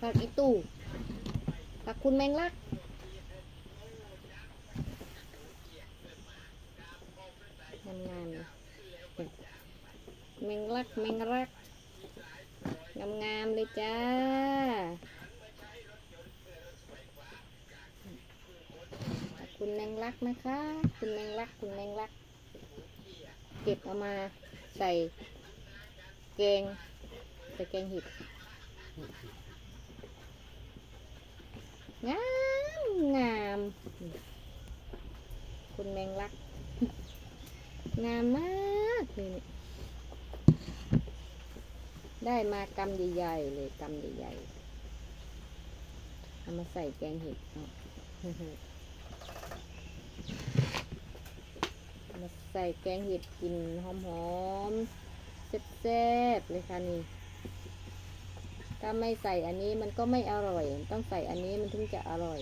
ผักอีตู่ผักคุณแมงลักงามงามแมงลักแมงลักงามงามเลยจ้าคุณแมงลักนะคะ คุณแมงลัก คุณแมงลัก เก็บเอามาใส่แกงใส่แกงเห็ด งามงาม คุณแมงลัก งามมากนี่ได้มากำใหญ่ๆเลยกำใหญ่ๆเอามาใส่แกงเห็ดมาใส่แกงเห็ดกินหอมๆแซ่บๆเลยค่ะนี่ ถ้าไม่ใส่อันนี้มันก็ไม่อร่อย ต้องใส่อันนี้มันถึงจะอร่อย